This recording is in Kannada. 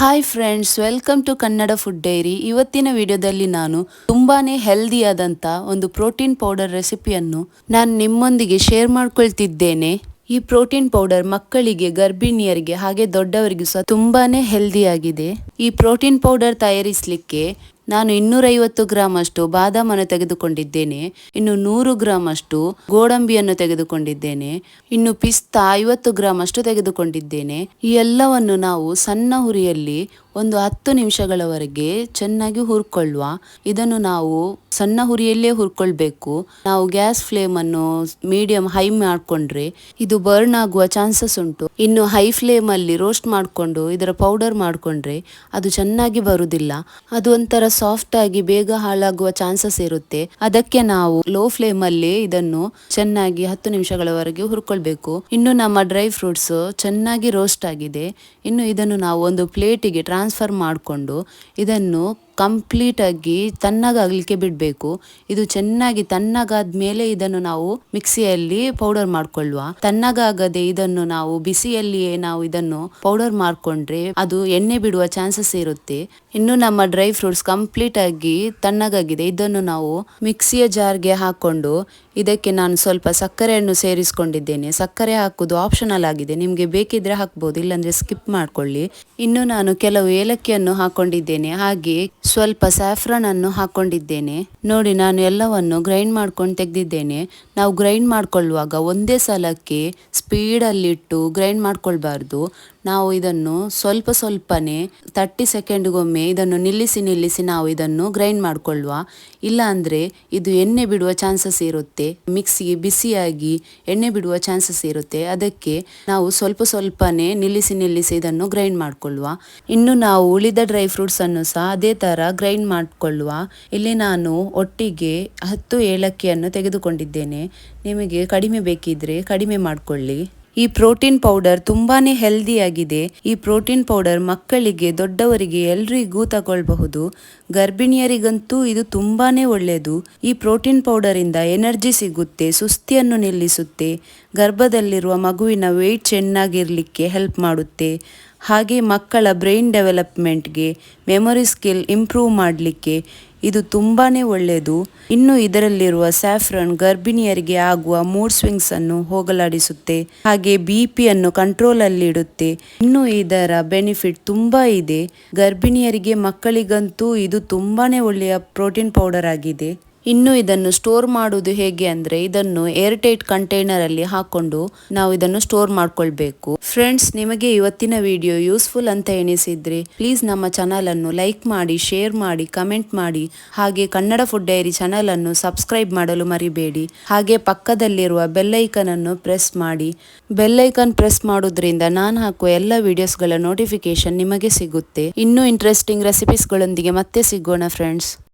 Hi friends welcome to Kannada food diary ಇವತ್ತಿನ ವಿಡಿಯೋದಲ್ಲಿ ನಾನು ತುಂಬಾ ಹೆಲ್ದಿಯಾದಂಥ ಒಂದು ಪ್ರೋಟೀನ್ ಪೌಡರ್ ರೆಸಿಪಿಯನ್ನು ನಾನು ನಿಮ್ಮೊಂದಿಗೆ ಶೇರ್ ಮಾಡ್ಕೊಳ್ತಿದ್ದೇನೆ. ಈ ಪ್ರೋಟೀನ್ ಪೌಡರ್ ಮಕ್ಕಳಿಗೆ, ಗರ್ಭಿಣಿಯರಿಗೆ ಹಾಗೆ ದೊಡ್ಡವರಿಗೆ ಸಹ ತುಂಬಾನೇ ಹೆಲ್ದಿಯಾಗಿದೆ ಈ ಪ್ರೋಟೀನ್ ಪೌಡರ್ ತಯಾರಿಸಲಿಕ್ಕೆ ನಾನು ಇನ್ನೂರೈವತ್ತು ಗ್ರಾಂ ಅಷ್ಟು ಬಾದಾಮನ್ನು ತೆಗೆದುಕೊಂಡಿದ್ದೇನೆ, ಇನ್ನು ನೂರು ಗ್ರಾಂ ಅಷ್ಟು ಗೋಡಂಬಿಯನ್ನು ತೆಗೆದುಕೊಂಡಿದ್ದೇನೆ, ಇನ್ನು ಪಿಸ್ತಾ ಐವತ್ತು ಗ್ರಾಂ ಅಷ್ಟು ತೆಗೆದುಕೊಂಡಿದ್ದೇನೆ. ಈ ಎಲ್ಲವನ್ನು ನಾವು ಸಣ್ಣ ಹುರಿಯಲ್ಲಿ ಒಂದು ಹತ್ತು ನಿಮಿಷಗಳವರೆಗೆ ಚೆನ್ನಾಗಿ ಹುರ್ಕೊಳ್ಳುವ. ಇದನ್ನು ನಾವು ಸಣ್ಣ ಹುರಿಯಲ್ಲೇ ಹುರ್ಕೊಳ್ಬೇಕು. ನಾವು ಗ್ಯಾಸ್ ಫ್ಲೇಮ್ ಅನ್ನು ಮೀಡಿಯಂ ಹೈ ಮಾಡ್ಕೊಂಡ್ರೆ ಇದು ಬರ್ನ್ ಆಗುವ ಚಾನ್ಸಸ್ ಉಂಟು. ಇನ್ನು ಹೈ ಫ್ಲೇಮ್ ಅಲ್ಲಿ ರೋಸ್ಟ್ ಮಾಡಿಕೊಂಡು ಇದರ ಪೌಡರ್ ಮಾಡ್ಕೊಂಡ್ರೆ ಅದು ಚೆನ್ನಾಗಿ ಬರುವುದಿಲ್ಲ. ಅದು ಒಂಥರ ಸಾಫ್ಟ್ ಆಗಿ ಬೇಗ ಹಾಳಾಗುವ ಚಾನ್ಸಸ್ ಇರುತ್ತೆ. ಅದಕ್ಕೆ ನಾವು ಲೋ ಫ್ಲೇಮ್ ಅಲ್ಲಿ ಇದನ್ನು ಚೆನ್ನಾಗಿ ಹತ್ತು ನಿಮಿಷಗಳವರೆಗೆ ಹುರ್ಕೊಳ್ಬೇಕು. ಇನ್ನು ನಮ್ಮ ಡ್ರೈ ಫ್ರೂಟ್ಸ್ ಚೆನ್ನಾಗಿ ರೋಸ್ಟ್ ಆಗಿದೆ. ಇನ್ನು ಇದನ್ನು ನಾವು ಒಂದು ಪ್ಲೇಟಿಗೆ ಟ್ರಾನ್ಸ್ಫರ್ ಮಾಡಿಕೊಂಡು ಇದನ್ನು ಕಂಪ್ಲೀಟಾಗಿ ತಣ್ಣಗಾಗಲಿಕ್ಕೆ ಬಿಡಬೇಕು. ಇದು ಚೆನ್ನಾಗಿ ತಣ್ಣಗಾದ ಮೇಲೆ ಇದನ್ನು ನಾವು ಮಿಕ್ಸಿಯಲ್ಲಿ ಪೌಡರ್ ಮಾಡ್ಕೊಳ್ಳುವ ತಣ್ಣಗಾಗದೆ ಇದನ್ನು ನಾವು ಬಿಸಿಯಲ್ಲಿಯೇ ನಾವು ಇದನ್ನು ಪೌಡರ್ ಮಾಡ್ಕೊಂಡ್ರೆ ಅದು ಎಣ್ಣೆ ಬಿಡುವ ಚಾನ್ಸಸ್ ಇರುತ್ತೆ. ಇನ್ನು ನಮ್ಮ ಡ್ರೈ ಫ್ರೂಟ್ಸ್ ಕಂಪ್ಲೀಟ್ ಆಗಿ ತಣ್ಣಗಾಗಿದೆ. ಇದನ್ನು ನಾವು ಮಿಕ್ಸಿಯ ಜಾರ್ಗೆ ಹಾಕೊಂಡು ಇದಕ್ಕೆ ನಾನು ಸ್ವಲ್ಪ ಸಕ್ಕರೆಯನ್ನು ಸೇರಿಸಿಕೊಂಡಿದ್ದೇನೆ. ಸಕ್ಕರೆ ಹಾಕುವುದು ಆಪ್ಷನಲ್ ಆಗಿದೆ. ನಿಮಗೆ ಬೇಕಿದ್ರೆ ಹಾಕ್ಬೋದು, ಇಲ್ಲಾಂದ್ರೆ ಸ್ಕಿಪ್ ಮಾಡ್ಕೊಳ್ಳಿ. ಇನ್ನು ನಾನು ಕೆಲವು ಏಲಕ್ಕಿಯನ್ನು ಹಾಕೊಂಡಿದ್ದೇನೆ. ಹಾಗೆ ಸ್ವಲ್ಪ ಸ್ಯಾಫ್ರನ್ ಅನ್ನು ಹಾಕೊಂಡಿದ್ದೇನೆ. ನೋಡಿ, ನಾನು ಎಲ್ಲವನ್ನು ಗ್ರೈಂಡ್ ಮಾಡ್ಕೊಂಡು ತೆಗೆದಿದ್ದೇನೆ. ನಾವು ಗ್ರೈಂಡ್ ಮಾಡ್ಕೊಳ್ಳುವಾಗ ಒಂದೇ ಸಲಕ್ಕೆ ಸ್ಪೀಡಲ್ಲಿಟ್ಟು ಗ್ರೈಂಡ್ ಮಾಡ್ಕೊಳ್ಬಾರ್ದು. ನಾವು ಇದನ್ನು ಸ್ವಲ್ಪ ಸ್ವಲ್ಪನೇ ತರ್ಟಿ ಸೆಕೆಂಡ್ಗೊಮ್ಮೆ ಇದನ್ನು ನಿಲ್ಲಿಸಿ ನಿಲ್ಲಿಸಿ ನಾವು ಇದನ್ನು ಗ್ರೈಂಡ್ ಮಾಡಿಕೊಳ್ಳುವ ಇಲ್ಲಾಂದರೆ ಇದು ಎಣ್ಣೆ ಬಿಡುವ ಚಾನ್ಸಸ್ ಇರುತ್ತೆ. ಮಿಕ್ಸಿಗೆ ಬಿಸಿಯಾಗಿ ಎಣ್ಣೆ ಬಿಡುವ ಚಾನ್ಸಸ್ ಇರುತ್ತೆ. ಅದಕ್ಕೆ ನಾವು ಸ್ವಲ್ಪ ಸ್ವಲ್ಪನೇ ನಿಲ್ಲಿಸಿ ನಿಲ್ಲಿಸಿ ಇದನ್ನು ಗ್ರೈಂಡ್ ಮಾಡಿಕೊಳ್ಳುವ ಇನ್ನು ನಾವು ಉಳಿದ ಡ್ರೈ ಫ್ರೂಟ್ಸನ್ನು ಸಹ ಅದೇ ಥರ ಗ್ರೈಂಡ್ ಮಾಡಿಕೊಳ್ಳುವ ಇಲ್ಲಿ ನಾನು ಒಟ್ಟಿಗೆ ಹತ್ತು ಏಲಕ್ಕಿಯನ್ನು ತೆಗೆದುಕೊಂಡಿದ್ದೇನೆ. ನಿಮಗೆ ಕಡಿಮೆ ಬೇಕಿದ್ರೆ ಕಡಿಮೆ ಮಾಡಿಕೊಳ್ಳಿ. ಈ ಪ್ರೋಟೀನ್ ಪೌಡರ್ ತುಂಬಾನೇ ಹೆಲ್ದಿಯಾಗಿದೆ ಈ ಪ್ರೋಟೀನ್ ಪೌಡರ್ ಮಕ್ಕಳಿಗೆ, ದೊಡ್ಡವರಿಗೆ ಎಲ್ರಿಗೂ ತಗೊಳ್ಬಹುದು. ಗರ್ಭಿಣಿಯರಿಗಂತೂ ಇದು ತುಂಬಾನೇ ಒಳ್ಳೆಯದು ಈ ಪ್ರೋಟೀನ್ ಪೌಡರ್ ಇಂದ ಎನರ್ಜಿ ಸಿಗುತ್ತೆ, ಸುಸ್ತಿಯನ್ನು ನಿಲ್ಲಿಸುತ್ತೆ. ಗರ್ಭದಲ್ಲಿರುವ ಮಗುವಿನ ವೆಯ್ಟ್ ಚೆನ್ನಾಗಿರಲಿಕ್ಕೆ ಹೆಲ್ಪ್ ಮಾಡುತ್ತೆ. ಹಾಗೆ ಮಕ್ಕಳ ಬ್ರೈನ್ ಡೆವಲಪ್ಮೆಂಟ್ಗೆ ಮೆಮೊರಿ ಸ್ಕಿಲ್ ಇಂಪ್ರೂವ್ ಮಾಡಲಿಕ್ಕೆ ಇದು ತುಂಬಾನೇ ಒಳ್ಳೆಯದು ಇನ್ನು ಇದರಲ್ಲಿರುವ ಸ್ಯಾಫ್ರನ್ ಗರ್ಭಿಣಿಯರಿಗೆ ಆಗುವ ಮೂಡ್ ಸ್ವಿಂಗ್ಸ್ ಅನ್ನು ಹೋಗಲಾಡಿಸುತ್ತೆ. ಹಾಗೆ ಬಿ ಪಿಯನ್ನು ಕಂಟ್ರೋಲ್ ಅಲ್ಲಿ ಇಡುತ್ತೆ ಇನ್ನು ಇದರ ಬೆನಿಫಿಟ್ ತುಂಬಾ ಇದೆ. ಗರ್ಭಿಣಿಯರಿಗೆ ಮಕ್ಕಳಿಗಂತೂ ಇದು ತುಂಬಾನೇ ಒಳ್ಳೆಯ ಪ್ರೋಟೀನ್ ಪೌಡರ್ ಆಗಿದೆ. ಇನ್ನು ಇದನ್ನು ಸ್ಟೋರ್ ಮಾಡುವುದು ಹೇಗೆ ಅಂದ್ರೆ ಇದನ್ನು ಏರ್ ಟೈಟ್ ಕಂಟೈನರ್ ಅಲ್ಲಿ ಹಾಕೊಂಡು ನಾವು ಇದನ್ನು ಸ್ಟೋರ್ ಮಾಡ್ಕೊಳ್ಬೇಕು. ಫ್ರೆಂಡ್ಸ್ ನಿಮಗೆ ಇವತ್ತಿನ ವಿಡಿಯೋ ಯೂಸ್ಫುಲ್ ಅಂತ ಎನಿಸಿದ್ರೆ ಪ್ಲೀಸ್ ನಮ್ಮ ಚಾನಲ್ ಅನ್ನು ಲೈಕ್ ಮಾಡಿ ಶೇರ್ ಮಾಡಿ ಕಮೆಂಟ್ ಮಾಡಿ. ಹಾಗೆ ಕನ್ನಡ ಫುಡ್ ಡೈರಿ ಚಾನಲ್ ಅನ್ನು ಸಬ್ಸ್ಕ್ರೈಬ್ ಮಾಡಲು ಮರಿಬೇಡಿ. ಹಾಗೆ ಪಕ್ಕದಲ್ಲಿರುವ ಬೆಲ್ಲೈಕನ್ ಅನ್ನು ಪ್ರೆಸ್ ಮಾಡಿ. ಬೆಲ್ಲೈಕನ್ ಪ್ರೆಸ್ ಮಾಡೋದ್ರಿಂದ ನಾನು ಹಾಕುವ ಎಲ್ಲ ವಿಡಿಯೋಸ್ಗಳ ನೋಟಿಫಿಕೇಶನ್ ನಿಮಗೆ ಸಿಗುತ್ತೆ. ಇನ್ನೂ ಇಂಟ್ರೆಸ್ಟಿಂಗ್ ರೆಸಿಪೀಸ್ಗಳೊಂದಿಗೆ ಮತ್ತೆ ಸಿಗೋಣ ಫ್ರೆಂಡ್ಸ್